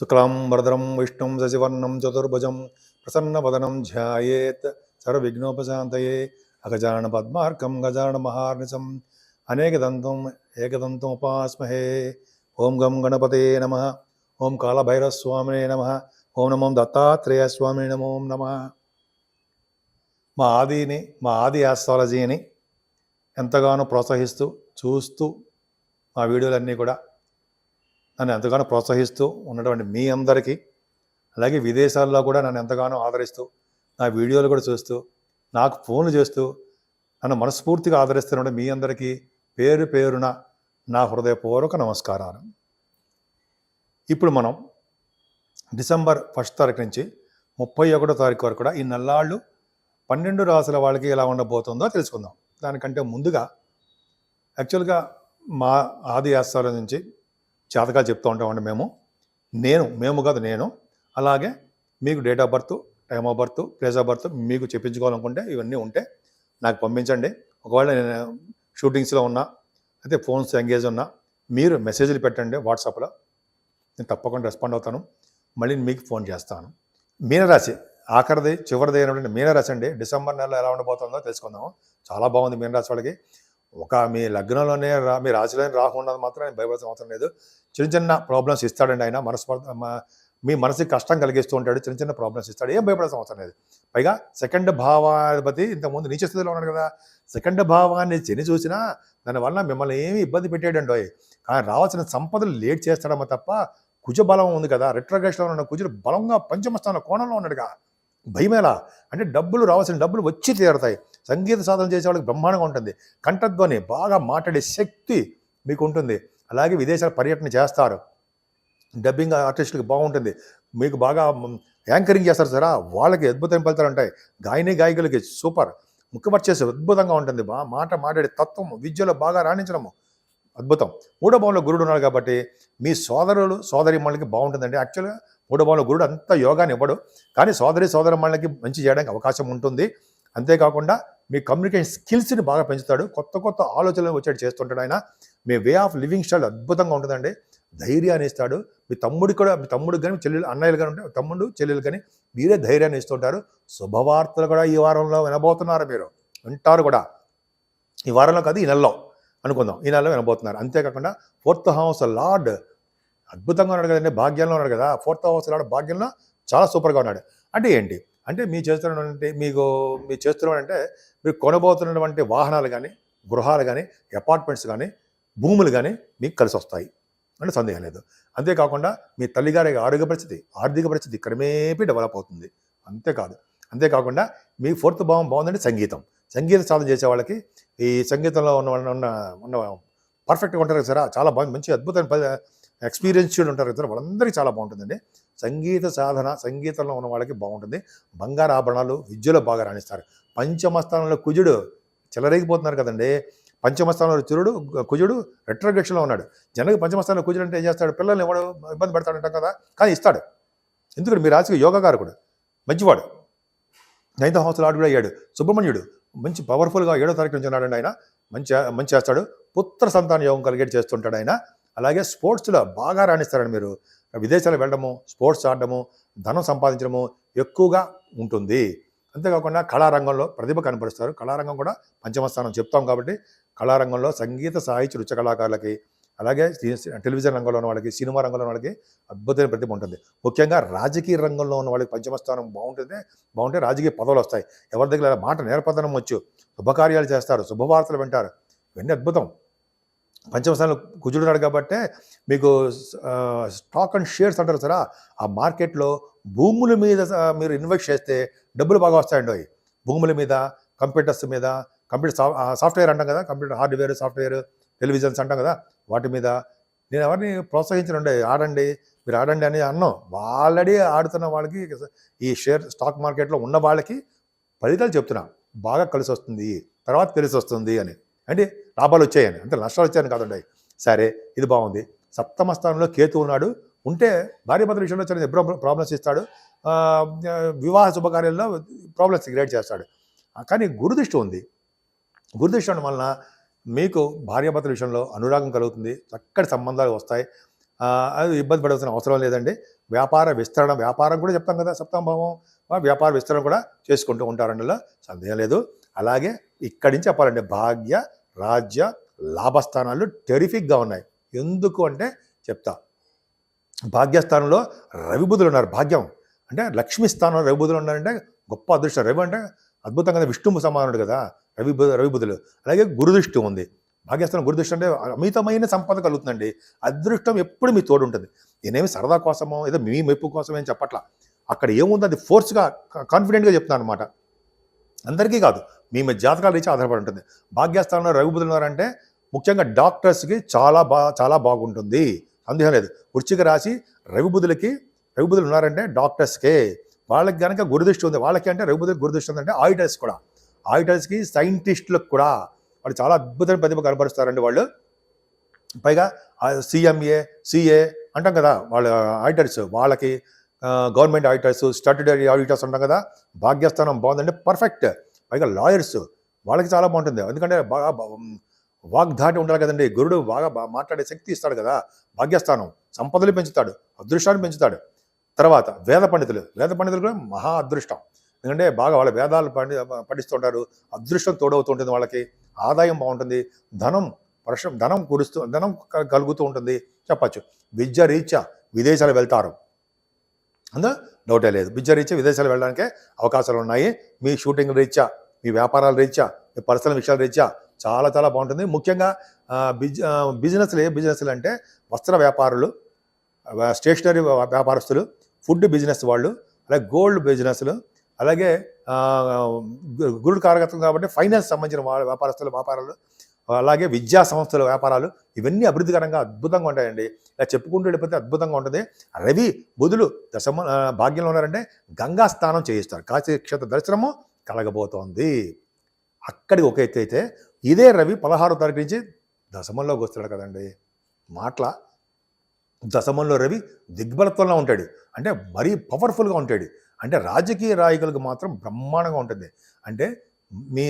శుక్లాం వరదరం విష్ణుం శశివర్ణం చతుర్భుజం ప్రసన్నవదనం ధ్యాయేత్ సర్వవిఘ్నోపశాంతయే అగజాన పద్మార్కం గజాన మహార్నిశం అనేకదంతం ఏకదంతం ఉపాస్మహే. ఓం గం గణపతే నమ. ఓం కాళభైరస్వామినే నమ. ఓం నమో దత్తాత్రేయ నమో నమ. మా ఆదిని మా ఆది ఆస్ట్రాలజీని ఎంతగానో ప్రోత్సహిస్తూ చూస్తూ మా వీడియోలన్నీ కూడా నన్ను ఎంతగానో ప్రోత్సహిస్తూ ఉన్నటువంటి మీ అందరికీ అలాగే విదేశాల్లో కూడా నన్ను ఎంతగానో ఆదరిస్తూ నా వీడియోలు కూడా చూస్తూ నాకు ఫోన్లు చేస్తూ నన్ను మనస్ఫూర్తిగా ఆదరిస్తున్న మీ అందరికీ పేరు పేరున నా హృదయపూర్వక నమస్కారాలు. ఇప్పుడు మనం డిసెంబర్ ఫస్ట్ తారీఖు నుంచి ముప్పై ఒకటో తారీఖు వరకు కూడా ఈ నల్లాళ్ళు పన్నెండు రాసుల వాళ్ళకి ఎలా ఉండబోతుందో తెలుసుకుందాం. దానికంటే ముందుగా యాక్చువల్గా మా ఆది ఆస్థాల నుంచి జాతకాలు చెప్తూ ఉంటామండి మేము. నేను మేము కాదు నేను. అలాగే మీకు date of birth time of birth place of birth మీకు చెప్పించుకోవాలనుకుంటే ఇవన్నీ ఉంటే నాకు పంపించండి. ఒకవేళ నేను షూటింగ్స్లో ఉన్నా అయితే ఫోన్స్ ఎంగేజ్ ఉన్నా మీరు మెసేజ్లు పెట్టండి వాట్సాప్లో నేను తప్పకుండా రెస్పాండ్ అవుతాను. మళ్ళీ మీకు ఫోన్ చేస్తాను. మీనరాశి ఆఖరిది చివరిది అయినటువంటి మీనరాశి అండి. డిసెంబర్ నెలలో ఎలా ఉండబోతుందో తెలుసుకుందాం చాలా బాగుంది మీనరాశి వాళ్ళకి. ఒక మీ లగ్నంలోనే రా మీ రాశిలోనే రాకుండా మాత్రం నేను భయపడాల్సిన అవసరం లేదు. చిన్న చిన్న ప్రాబ్లమ్స్ ఇస్తాడండి ఆయన. మనస్పర్ధ మీ మనసుకి కష్టం కలిగిస్తూ ఉంటాడు. చిన్న చిన్న ప్రాబ్లమ్స్ ఇస్తాడు. ఏం భయపడాల్సిన అవసరం లేదు. పైగా సెకండ్ భావాధిపతి ఇంతకుముందు నీచ స్థితిలో ఉన్నాడు కదా. సెకండ్ భావాన్ని చెని చూసినా దానివల్ల మిమ్మల్ని ఏమి ఇబ్బంది పెట్టాడండి కానీ రావాల్సిన సంపదలు లేట్ చేస్తాడమ్మా తప్ప కుజ బలం ఉంది కదా. రిట్రగేషన్లో ఉన్న కుజుడు బలంగా పంచమస్థాన కోణంలో ఉన్నాడుగా. భయమేలా? అంటే డబ్బులు రావాల్సిన డబ్బులు వచ్చి తీరుతాయి. సంగీత సాధన చేసే వాళ్ళకి బ్రహ్మాండంగా ఉంటుంది. కంఠధ్వని బాగా మాట్లాడే శక్తి మీకు ఉంటుంది. అలాగే విదేశాల పర్యటన చేస్తారు. డబ్బింగ్ ఆర్టిస్టులకు బాగుంటుంది. మీకు బాగా యాంకరింగ్ చేస్తారు సరా? వాళ్ళకి అద్భుతమైన ఫలితాలు ఉంటాయి. గాయని గాయకులకి సూపర్. ముఖ్యపరిచేసి అద్భుతంగా ఉంటుంది. బా మాట మాట్లాడే తత్వం విద్యలో బాగా రాణించడము అద్భుతం. మూడో భావంలో గురుడు ఉన్నారు కాబట్టి మీ సోదరులు సోదరి మళ్ళకి బాగుంటుందండి. యాక్చువల్గా మూడో భావంలో గురుడు అంత యోగాన్ని ఇవ్వడు. కానీ సోదరి సోదరి మళ్ళకి మంచి చేయడానికి అవకాశం ఉంటుంది. అంతేకాకుండా మీ కమ్యూనికేషన్ స్కిల్స్ని బాగా పెంచుతాడు. కొత్త కొత్త ఆలోచనలు వచ్చేట్టు చేస్తుంటాడు ఆయన. మీ వే ఆఫ్ లివింగ్ స్టైల్ అద్భుతంగా ఉంటుందండి. ధైర్యాన్ని ఇస్తాడు. మీ తమ్ముడికి కూడా మీ తమ్ముడికి కానీ చెల్లెలు అన్నయ్యలు కానీ ఉంటే తమ్ముడు చెల్లెలు కానీ మీరే ధైర్యాన్ని ఇస్తుంటారు. శుభవార్తలు కూడా ఈ వారంలో వినబోతున్నారు మీరు. వింటారు కూడా. ఈ వారంలో కాదు ఈ నెలలో అనుకుందాం. ఈ నెలలో వినబోతున్నారు. అంతేకాకుండా ఫోర్త్ హౌస్ లార్డ్ అద్భుతంగా ఉన్నాడు కదండి. భాగ్యంలో ఉన్నాడు కదా. ఫోర్త్ హౌస్ లార్డ్ భాగ్యంలో చాలా సూపర్గా ఉన్నాడు. అంటే ఏంటి? అంటే మీ చేస్తున్నటువంటి మీకు మీరు చేస్తున్నటువంటి మీరు కొనబోతున్నటువంటి వాహనాలు కానీ గృహాలు కానీ అపార్ట్మెంట్స్ కానీ భూములు కానీ మీకు కలిసి వస్తాయి అంటే సందేహం లేదు. అంతేకాకుండా మీ తల్లిగారి ఆరోగ్య పరిస్థితి ఆర్థిక పరిస్థితి క్రమేపీ డెవలప్ అవుతుంది. అంతేకాదు. అంతేకాకుండా మీ ఫోర్త్ భావం బాగుందంటే సంగీతం. సంగీత సాధన చేసే వాళ్ళకి ఈ సంగీతంలో ఉన్న ఉన్న ఉన్న పర్ఫెక్ట్గా ఉంటారు కదా చాలా బాగుంది మంచి అద్భుతమైన ఎక్స్పీరియన్స్డ్ ఉంటారు ఇద్దరు. వాళ్ళందరికీ చాలా బాగుంటుందండి. సంగీత సాధన సంగీతంలో ఉన్న వాళ్ళకి బాగుంటుంది. బంగారు ఆభరణాలు విద్యలో బాగా రాణిస్తారు. పంచమస్థానంలో కుజుడు చెలరేగిపోతున్నారు కదండి. పంచమస్థానంలో చురుడు కుజుడు రెట్రగక్షలో ఉన్నాడు. జనకి పంచమస్థానంలో కుజుడు అంటే ఏం చేస్తాడు? పిల్లల్ని ఎవడు ఇబ్బంది పెడతాడంట కదా. కానీ ఇస్తాడు. ఎందుకంటే మీ రాశికి యోగకారకుడు మంచివాడు. నైన్త్ హౌస్లో ఆడు కూడా అయ్యాడు. సుబ్రహ్మణ్యుడు మంచి పవర్ఫుల్గా ఏడో తారీఖు నుంచి ఉన్నాడండి ఆయన. మంచి మంచి చేస్తాడు. పుత్ర సంతాన యోగం కలిగేటి చేస్తుంటాడు ఆయన. అలాగే స్పోర్ట్స్లో బాగా రాణిస్తారండి మీరు విదేశాలకు వెళ్ళడము స్పోర్ట్స్ ఆడడము ధనం సంపాదించడము ఎక్కువగా ఉంటుంది. అంతేకాకుండా కళారంగంలో ప్రతిభ కనపరుస్తారు. కళారంగం కూడా పంచమస్థానం చెప్తాం కాబట్టి కళారంగంలో సంగీత సాహిత్య నృత్య కళాకారులకి అలాగే టెలివిజన్ రంగంలో ఉన్న వాళ్ళకి సినిమా రంగంలో ఉన్న వాళ్ళకి అద్భుతమైన ప్రతిభ ఉంటుంది. ముఖ్యంగా రాజకీయ రంగంలో ఉన్న వాళ్ళకి పంచమస్థానం బాగుంటుంది బాగుంటే రాజకీయ పదవులు వస్తాయి. ఎవరి దగ్గర మాట నేర్పదనం వచ్చు శుభకార్యాలు చేస్తారు శుభవార్తలు వింటారు. ఇవన్నీ అద్భుతం. పంచమస్థానంలో కుజుడున్నాడు కాబట్టే మీకు స్టాక్ అండ్ షేర్స్ అంటారు సరా ఆ మార్కెట్లో భూముల మీద మీరు ఇన్వెస్ట్ చేస్తే డబ్బులు బాగా వస్తాయండి అవి. భూముల మీద కంప్యూటర్స్ మీద కంప్యూటర్ సా- సాఫ్ట్వేర్ అంటాం కదా కంప్యూటర్ హార్డ్వేర్ సాఫ్ట్వేర్ టెలివిజన్స్ అంటాం కదా వాటి మీద నేను ఎవరిని ప్రోత్సహించనండి ఆడండి మీరు ఆడండి అని అన్నాం. ఆల్రెడీ ఆడుతున్న వాళ్ళకి ఈ షేర్ స్టాక్ మార్కెట్లో ఉన్న వాళ్ళకి ఫలితాలు చెప్తున్నా. బాగా కలిసి వస్తుంది తర్వాత తెలిసి వస్తుంది అని. అంటే లాభాలు వచ్చాయని. అంటే నష్టాలు వచ్చాయని కాదండి. సరే ఇది బాగుంది. సప్తమ స్థానంలో కేతు ఉన్నాడు. ఉంటే భార్యాభర్తల విషయంలో చిన్న ప్రాబ్లమ్స్ ఇస్తాడు. వివాహ శుభకార్యాల్లో ప్రాబ్లమ్స్ క్రియేట్ చేస్తాడు. కానీ గురుదృష్టి ఉంది. గురుదృష్టి ఉండడం వలన మీకు భార్యాభర్తల విషయంలో అనురాగం కలుగుతుంది. చక్కటి సంబంధాలు వస్తాయి. అది ఇబ్బంది పడాల్సిన అవసరం లేదండి. వ్యాపార విస్తరణ వ్యాపారం కూడా చెప్తాం కదా సప్తమ భావం. వ్యాపార విస్తరణ కూడా చేసుకుంటూ ఉంటారండిలో సందేహం లేదు. అలాగే ఇక్కడి నుంచి చెప్పాలంటే భాగ్య రాజ్య లాభస్థానాలు టెరిఫిక్గా ఉన్నాయి. ఎందుకు అంటే చెప్తా. భాగ్యస్థానంలో రవిబుధులు ఉన్నారు భాగ్యం. అంటే లక్ష్మీ స్థానంలో రవిబుధులు ఉన్నారంటే గొప్ప అదృష్టం. రవి అంటే అద్భుతంగా విష్ణువు సమానుడు కదా రవి రవిబుధులు అలాగే గురుదృష్టి ఉంది. భాగ్యస్థానం గురుదృష్టి అంటే అమితమైన సంపద కలుగుతుందండి. అదృష్టం ఎప్పుడు మీ తోడు ఉంటుంది నేనేమి సరదా కోసమో ఏదో మీ మెప్పు కోసమో ఏం చెప్పట్లా. అక్కడ ఏముంది అది ఫోర్స్గా కాన్ఫిడెంట్గా చెప్తున్నాను అనమాట అందరికీ కాదు మీ జాతకాలు జాతకాల ఆధారపడి ఉంటుంది. భాగ్యస్థానంలో రవిబుధులు ఉన్నారంటే ముఖ్యంగా డాక్టర్స్కి చాలా బా చాలా బాగుంటుంది. సందేహం లేదు. వృచ్చిక రాశి రఘుబుధులకి రఘుబుధులు ఉన్నారంటే డాక్టర్స్కే. వాళ్ళకి కనుక గురుదృష్టి ఉంది వాళ్ళకి అంటే రఘుబుధులకు గురుదృష్టి ఉందంటే ఆడిటర్స్ కూడా. ఆడిటర్స్కి సైంటిస్టులకు కూడా. వాళ్ళు చాలా అద్భుతమైన ప్రతిభ కనపరుస్తారండి వాళ్ళు. పైగా సిఎంఏ సిఏ అంటాం కదా వాళ్ళ ఆడిటర్స్. వాళ్ళకి గవర్నమెంట్ ఆడిటర్స్ స్టాట్యుటరీ ఆడిటర్స్ ఉంటాం కదా భాగ్యస్థానం బాగుందంటే పర్ఫెక్ట్ పైగా లాయర్స్ వాళ్ళకి చాలా బాగుంటుంది. ఎందుకంటే బాగా వాగ్దాటి వాగ్ధాటి ఉండాలి కదండి. గురుడు బాగా బా- మాట్లాడే శక్తి ఇస్తాడు కదా భాగ్యస్థానం సంపదలు పెంచుతాడు అదృష్టాన్ని పెంచుతాడు. తర్వాత వేద పండితులు వేద పండితులు కూడా మహా అదృష్టం. ఎందుకంటే బాగా వాళ్ళ వేదాలు పండి పఠిస్తుంటారు అదృష్టం తోడవుతుంటుంది వాళ్ళకి ఆదాయం బాగుంటుంది ధనం వర్షం ధనం కురుస్తూ ధనం కలుగుతూ ఉంటుంది చెప్పచ్చు. విద్య రీత్యా విదేశాలు వెళ్తారు. అందా డౌటే లేదు. విద్య రీత్యా విదేశాలు వెళ్ళడానికే అవకాశాలు ఉన్నాయి. మీ షూటింగ్ రీత్యా మీ వ్యాపారాల రీత్యా మీ పర్సనల్ విషయాల రీత్యా చాలా చాలా బాగుంటుంది. ముఖ్యంగా బిజ్ బిజినెస్లు ఏ బిజినెస్లు అంటే వస్త్ర వ్యాపారులు స్టేషనరీ వ్యాపారస్తులు ఫుడ్ బిజినెస్ వాళ్ళు అలాగే గోల్డ్ బిజినెస్లు అలాగే గు- గురుడు కారకత్వం కాబట్టి ఫైనాన్స్ సంబంధించిన వాళ్ళ వ్యాపారస్తులు వ్యాపారాలు అలాగే విద్యా సంస్థల వ్యాపారాలు ఇవన్నీ అభివృద్ధికరంగా అద్భుతంగా ఉంటాయండి. ఇలా చెప్పుకుంటూ వెళ్ళిపోతే అద్భుతంగా ఉంటుంది. రవి బుధులు దశమ భాగ్యంలో ఉన్నారంటే గంగా స్నానం చేయిస్తారు. కాశీ క్షేత్ర దర్శనము కలగబోతోంది. అక్కడికి ఒక ఎత్తు అయితే ఇదే రవి పదహారో తారీఖు నుంచి దశమంలోకి వస్తున్నాడు కదండి. మాటల దశమంలో రవి దిగ్బలత్వంలో ఉంటాడు. అంటే మరీ పవర్ఫుల్గా ఉంటాడు. అంటే రాజకీయ రాయకులకు మాత్రం బ్రహ్మాండంగా ఉంటుంది. అంటే మీ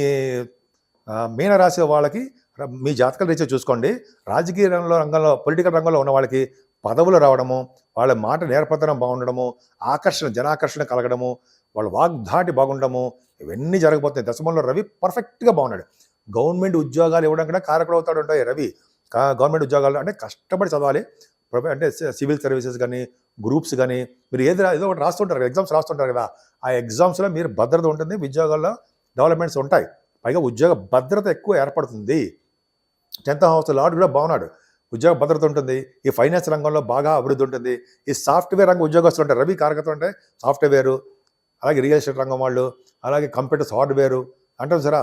మీనరాశి వాళ్ళకి మీ జాతకాలు రీత్యా చూసుకోండి. రాజకీయ రంగంలో రంగంలో పొలిటికల్ రంగంలో ఉన్న వాళ్ళకి పదవులు రావడము వాళ్ళ మాట నేర్పతనం బాగుండడము ఆకర్షణ జనాకర్షణ కలగడము వాళ్ళ వాగ్ధాటి బాగుండడము ఇవన్నీ జరగబోతున్నాయి. దశమంలో రవి పర్ఫెక్ట్గా బాగున్నాడు. గవర్నమెంట్ ఉద్యోగాలు ఇవ్వడం కూడా కారకుడు అవుతాడు ఉంటాయి రవి. గవర్నమెంట్ ఉద్యోగాలు అంటే కష్టపడి చదవాలి. అంటే సివిల్ సర్వీసెస్ కానీ గ్రూప్స్ కానీ మీరు ఏది ఏదో ఒకటి రాస్తుంటారు కదా ఎగ్జామ్స్ రాస్తుంటారు కదా ఆ ఎగ్జామ్స్లో మీరు భద్రత ఉంటుంది ఉద్యోగాల్లో డెవలప్మెంట్స్ ఉంటాయి. పైగా ఉద్యోగ భద్రత ఎక్కువ ఏర్పడుతుంది. టెన్త్ హౌస్ లార్డ్ కూడా బాగున్నాడు. ఉద్యోగ భద్రత ఉంటుంది. ఈ ఫైనాన్స్ రంగంలో బాగా అభివృద్ధి ఉంటుంది. ఈ సాఫ్ట్వేర్ రంగం ఉద్యోగస్తులు ఉంటారు. రవి కారకత్వం అంటే సాఫ్ట్వేర్ అలాగే రియల్ ఎస్టేట్ రంగం వాళ్ళు అలాగే కంప్యూటర్స్ హార్డ్వేర్ అంటారు సరే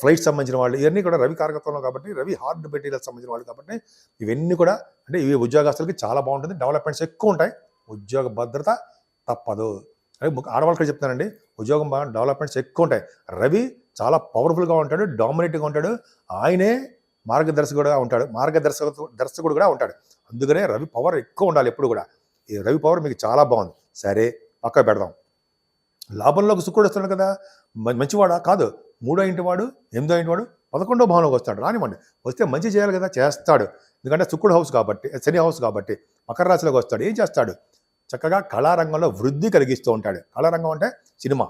ఫ్లైట్ సంబంధించిన వాళ్ళు ఇవన్నీ కూడా రవి కారకత్వంలో కాబట్టి రవి హార్డ్ మెటీరియల్స్ సంబంధించిన వాళ్ళు కాబట్టి ఇవన్నీ కూడా అంటే ఇవి ఉద్యోగస్తులకి చాలా బాగుంటుంది. డెవలప్మెంట్స్ ఎక్కువ ఉంటాయి. ఉద్యోగ భద్రత తప్పదు. అదే ఆడవాళ్ళకి చెప్తానండి ఉద్యోగం బాగా డెవలప్మెంట్స్ ఎక్కువ ఉంటాయి. రవి చాలా పవర్ఫుల్గా ఉంటాడు డామినేట్గా ఉంటాడు. ఆయనే మార్గదర్శకుడుగా ఉంటాడు. మార్గదర్శక దర్శకుడు కూడా ఉంటాడు. అందుకనే రవి పవర్ ఎక్కువ ఉండాలి ఎప్పుడు కూడా. ఈ రవి పవర్ మీకు చాలా బాగుంది. సరే పక్క పెడదాం. లాభంలోకి శుక్రుడు వస్తున్నాడు కదా. మంచివాడా? కాదు. మూడో ఇంటి వాడు ఎనిమిదో ఇంటి వాడు పదకొండో భావంలోకి వస్తాడు. రానివ్వండి. వస్తే మంచి చేయాలి కదా. చేస్తాడు. ఎందుకంటే శుక్రుడు హౌస్ కాబట్టి శని హౌస్ కాబట్టి మకర రాశిలోకి వస్తాడు. ఏం చేస్తాడు? చక్కగా కళారంగంలో వృద్ధి కలిగిస్తూ ఉంటాడు. కళారంగం అంటే సినిమా.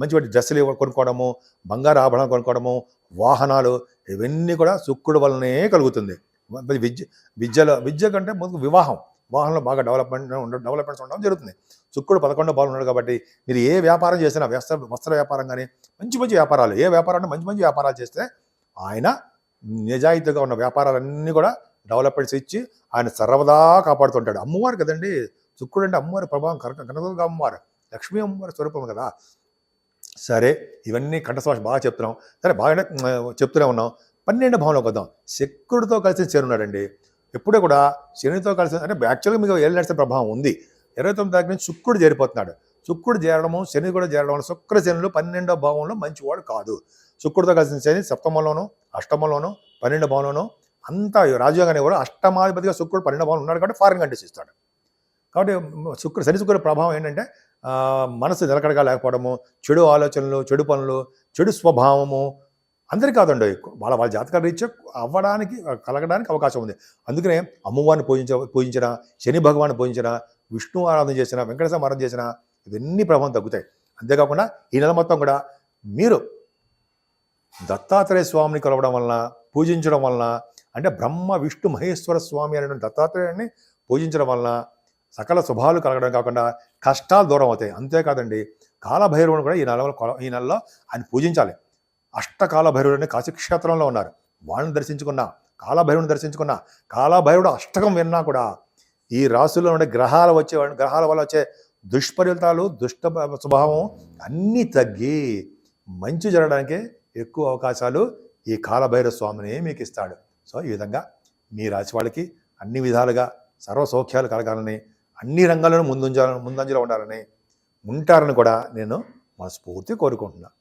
మంచి వాటి డ్రెస్సులు కొనుక్కోవడము బంగారు ఆభరణాలు కొనుక్కోవడము వాహనాలు ఇవన్నీ కూడా శుక్రుడు వల్లనే కలుగుతుంది. మరి విద్య విద్యలో విద్య కంటే ముందు వివాహం. వాహనంలో బాగా డెవలప్మెంట్ డెవలప్మెంట్స్ ఉండడం జరుగుతుంది. శుక్రుడు పదకొండో బాలు ఉన్నాడు కాబట్టి మీరు ఏ వ్యాపారం చేసినా వస్త్ర వస్త్ర వ్యాపారం కానీ మంచి మంచి వ్యాపారాలు ఏ వ్యాపారం అంటే మంచి మంచి వ్యాపారాలు చేస్తే ఆయన నిజాయితీగా ఉన్న వ్యాపారాలన్నీ కూడా డెవలప్మెంట్స్ ఇచ్చి ఆయన సర్వదా కాపాడుతుంటాడు. అమ్మవారు కదండి శుక్రుడు అంటే అమ్మవారి ప్రభావం కనక కనకదుర్గ అమ్మవారు లక్ష్మీ అమ్మవారి స్వరూపం కదా. సరే ఇవన్నీ కంఠస్వాష బాగా చెప్తున్నాం సరే బాగానే చెప్తూనే ఉన్నాం పన్నెండు భావంలోకి వద్దాం శక్రుడితో కలిసి చేరున్నాడండి. ఎప్పుడూ కూడా శనితో కలిసి అంటే యాక్చువల్గా మీకు ఏళ్ళు ప్రభావం ఉంది. ఇరవై తొమ్మిది తారీఖు నుంచి శుక్రుడు చేరిపోతున్నాడు. శుక్రుడు చేరడము శని కూడా చేరడం వల్ల శుక్ర శనులు పన్నెండో భావంలో మంచివాడు కాదు. శుక్రుడితో కలిసిన శని సప్తమంలోను అష్టమంలోను పన్నెండో భావంలోను అంతా రాజయోగాన్ని కూడా అష్టమాధిపతిగా శుక్రుడు పన్నెండో భావంలో ఉన్నాడు కాబట్టి ఫారిన్ కంట్రీస్ ఇస్తాడు. కాబట్టి శుక్ర శని శుక్రుడు ప్రభావం ఏంటంటే మనసు నిలకడగా లేకపోవడము చెడు ఆలోచనలు చెడు పనులు చెడు స్వభావము అందరికీ కాదండి. వాళ్ళ వాళ్ళ జాతకాల రీత్యా అవ్వడానికి కలగడానికి అవకాశం ఉంది. అందుకనే అమ్మవారిని పూజించ పూజించిన శని భగవాన్ని పూజించిన విష్ణు ఆరాధన చేసిన వెంకటేశ్వర ఆరాధన చేసిన ఇవన్నీ ప్రభావం తగ్గుతాయి. అంతేకాకుండా ఈ నెల మొత్తం కూడా మీరు దత్తాత్రేయ స్వామిని కలవడం వలన పూజించడం వలన అంటే బ్రహ్మ విష్ణు మహేశ్వర స్వామి అనేటువంటి దత్తాత్రేయాన్ని పూజించడం వలన సకల శుభాలు కలగడం కాకుండా కష్టాలు దూరం అవుతాయి. అంతేకాదండి కాలభైరవుని కూడా ఈ నెలలో ఈ నెలలో ఆయన పూజించాలి. అష్టకాల భైరవుడు కాశీక్షేత్రంలో ఉన్నారు. వాళ్ళని దర్శించుకున్న కాలభైరవుని దర్శించుకున్న కాలభైరవుడు అష్టకం విన్నా కూడా ఈ రాశుల్లో ఉండే గ్రహాలు వచ్చే గ్రహాల వల్ల వచ్చే దుష్ఫలితాలు దుష్ట స్వభావం అన్నీ తగ్గి మంచి జరగడానికి ఎక్కువ అవకాశాలు ఈ కాలభైరవ స్వామిని మీకు ఇస్తాడు. సో ఈ విధంగా మీ రాశి వాళ్ళకి అన్ని విధాలుగా సర్వసౌఖ్యాలు కలగాలని అన్ని రంగాల్లోనూ ముందుంజాలని ముందంజలో ఉండాలని ఉంటారని కూడా నేను మనస్ఫూర్తి కోరుకుంటున్నాను